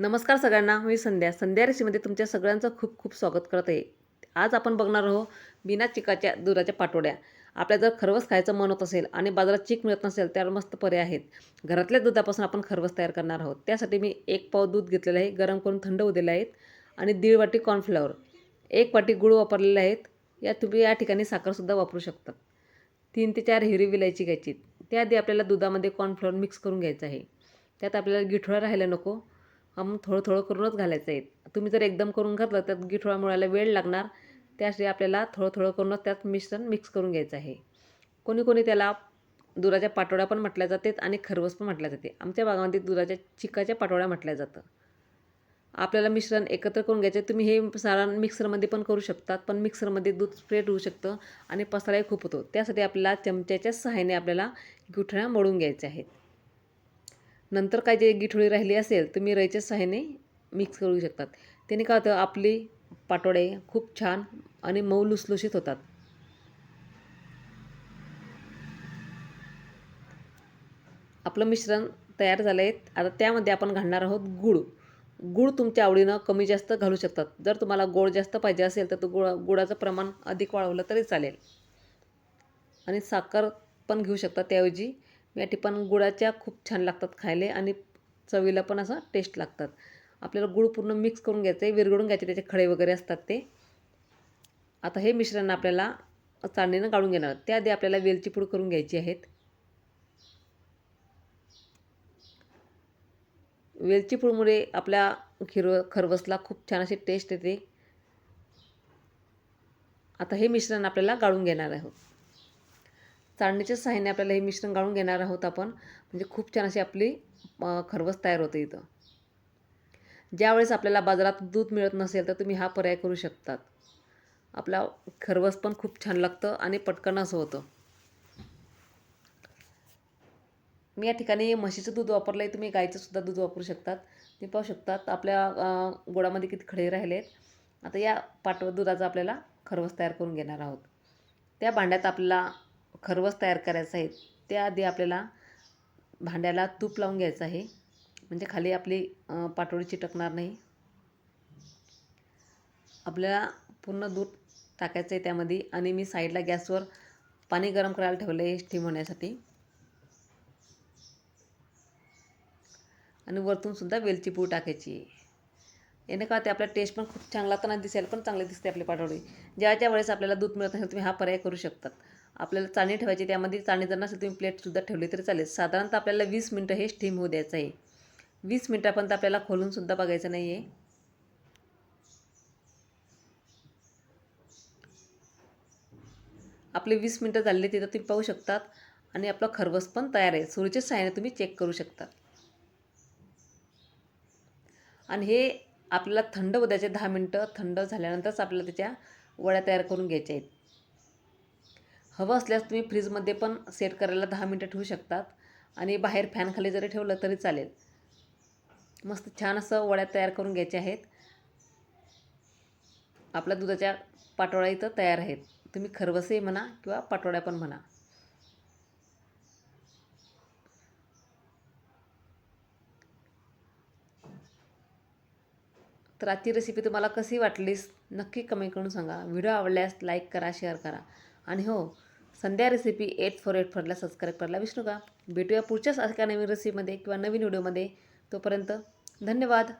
नमस्कार सगळ्यांना मी संध्या. संध्या रेसिपीमध्ये तुमच्या सगळ्यांचं खूप खूप स्वागत करत आहे. आज आपण बघणार आहोत बिना चिकाच्या दुधाच्या पाटोड्या. आपल्या जर खरवस खायचं मन होत असेल आणि बाजारात चिक मिळत नसेल त्यावर मस्त पर्याय आहेत. घरातल्या दुधापासून आपण खरवस तयार करणार आहोत. त्यासाठी मी एक पाव दूध घेतलेलं आहे गरम करून थंड होऊ दिले आहेत आणि दीड वाटी कॉर्नफ्लॉवर एक वाटी गुळ वापरलेले आहेत या तुम्ही या ठिकाणी साखरसुद्धा वापरू शकता. तीन ते चार हिरवी विलायची घ्यायची. त्याआधी आपल्याला दुधामध्ये कॉर्नफ्लॉवर मिक्स करून घ्यायचं आहे. त्यात आपल्याला गिठोळा राहायला नको. हम थोडं थोडं करूनच घालायचं आहे. तुम्ही जर एकदम करून घातलं त्यात गिठोळा मिळायला वेळ लागणार. त्यासाठी आपल्याला थोडं थोडं करूनच त्यात मिश्रण मिक्स करून घ्यायचं आहे. कोणी कोणी त्याला दुधाच्या पाटोळ्या पण म्हटल्या जातात आणि खरवस पण म्हटल्या जाते. आमच्या भागामध्ये दुधाच्या चिकाच्या पाटोळ्या म्हटल्या जातं. आपल्याला मिश्रण एकत्र करून घ्यायचं तुम्ही हे सारण मिक्सरमध्ये पण करू शकतात पण मिक्सरमध्ये दूध स्प्रेड होऊ शकतं आणि पसराही खूप होतो. त्यासाठी आपल्याला चमच्याच्या सहाय्याने आपल्याला गुठळ्या मोडून घ्यायच्या आहेत. नंतर काय जे गिठोळी राहिली असेल तुम्ही रईच्या सहाय्याने मिक्स करू शकतात. त्याने काय होतं आपली पाटोडे खूप छान आणि मऊ लुसलुशीत होतात. आपलं मिश्रण तयार झालं आहे. आता त्यामध्ये आपण घालणार आहोत गूळ. गूळ तुमच्या आवडीनं कमी जास्त घालू शकतात. जर तुम्हाला गोड जास्त पाहिजे असेल तर तो गुळा गुळाचं प्रमाण अधिक वाढवलं तरी चालेल. आणि साखर पण घेऊ शकता त्याऐवजी. या ठिकाण गुळाच्या खूप छान लागतात खायला आणि चवीला पण असं टेस्ट लागतात. आपल्याला गुळ पूर्ण मिक्स करून घ्यायचं आहे विरघळून घ्यायचे त्याचे खडे वगैरे असतात ते. आता हे मिश्रण आपल्याला चाळणीनं काढून घेणार त्याआधी आपल्याला वेलची पूड करून घ्यायची आहेत. वेलची पूडमुळे आपल्या खिरव खरवसला खूप छान अशी टेस्ट येते. आता हे मिश्रण आपल्याला गाळून घेणार आहोत. चाळणीच्या सहाय्याने आपल्याला हे मिश्रण गाळून घेणार आहोत आपण. म्हणजे खूप छान अशी आपली खरवस तयार होते इथं. ज्यावेळेस आपल्याला बाजारात दूध मिळत नसेल तर तुम्ही हा पर्याय करू शकतात. आपला खरवस पण खूप छान लागतं आणि पटकन असं होतं. मी या ठिकाणी म्हशीचं दूध वापरलं आहे तुम्ही गायचंसुद्धा दूध वापरू शकतात. ते पाहू शकतात आपल्या गोडामध्ये किती खडे राहिले आहेत. आता या पाटव दुधाचा आपल्याला खरवस तयार करून घेणार आहोत. त्या भांड्यात आपल्याला खरवस तयार करायचं आहे त्याआधी आपल्याला भांड्याला तूप लावून घ्यायचं आहे. म्हणजे खाली आपली पाटोळी चिटकणार नाही. आपल्याला पूर्ण दूध टाकायचं आहे त्यामध्ये आणि मी साईडला गॅसवर पाणी गरम करायला ठेवलं आहे स्टीम होण्यासाठी. आणि वरतूनसुद्धा वेलची पूड टाकायची याने का ते आपला टेस्ट पण खूप चांगला लागताना दिसेल पण चांगले दिसते आपली पाटोळी. ज्याच्या वेळेस आपल्याला दूध मिळत नाही तुम्ही हा पर्याय करू शकतात. आपल्याला चाळणी ठेवायची त्यामध्ये चाळणी जर नसेल तुम्ही प्लेटसुद्धा ठेवली तरी चालेल. साधारणतः आपल्याला वीस मिनटं हे स्टीम होऊ द्यायचं आहे. वीस मिनटापर्यंत आपल्याला खोलूनसुद्धा बघायचं नाही आहे आपले वीस मिनटं झालेले तिथं तुम्ही पाहू शकतात. आणि आपलं खरवस पण तयार आहे. सुरूच्या सहाय्याने तुम्ही चेक करू शकता. आणि हे आपल्याला थंड होऊ द्यायचे दहा मिनटं. थंड झाल्यानंतरच आपल्याला त्याच्या वड्या तयार करून घ्यायच्या आहेत. हवं असल्यास तुम्ही फ्रीजमध्ये पण सेट करायला दहा मिनटं ठेवू शकतात. आणि बाहेर फॅनखाली जरी ठेवलं तरी चालेल. मस्त छान असं वड्या तयार करून घ्यायच्या आहेत. आपल्या दुधाच्या पाटोळ्या इथं तयार आहेत. तुम्ही खरवसही म्हणा किंवा पाटोळ्या पण म्हणा. तर आजची रेसिपी तुम्हाला कशी वाटलीस नक्की कमेंट करून सांगा. व्हिडिओ आवडल्यास लाईक करा शेअर करा. आणि हो Sandhya recipe eight four eight फोरला सबस्क्राईब करायला विसरू का भेटूया पुढच्याच एका नवीन रेसिपीमध्ये किंवा नवीन व्हिडिओमध्ये तोपर्यंत धन्यवाद.